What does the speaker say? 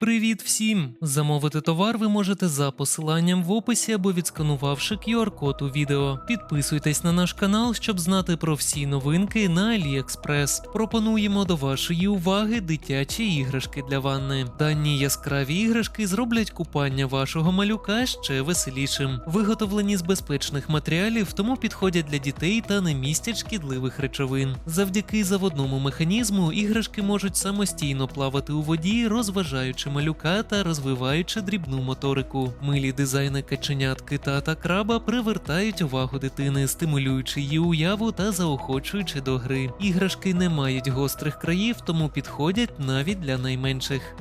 Привіт всім! Замовити товар ви можете за посиланням в описі або відсканувавши QR-код у відео. Підписуйтесь на наш канал, щоб знати про всі новинки на AliExpress. Пропонуємо до вашої уваги дитячі іграшки для ванни. Дані яскраві іграшки зроблять купання вашого малюка ще веселішим. Виготовлені з безпечних матеріалів, тому підходять для дітей та не містять шкідливих речовин. Завдяки заводному механізму іграшки можуть самостійно плавати у воді, розважаючи малюка та розвиваючи дрібну моторику. Милі дизайни каченят кита та краба привертають увагу дитини, стимулюючи її уяву та заохочуючи до гри. Іграшки не мають гострих країв, тому підходять навіть для найменших.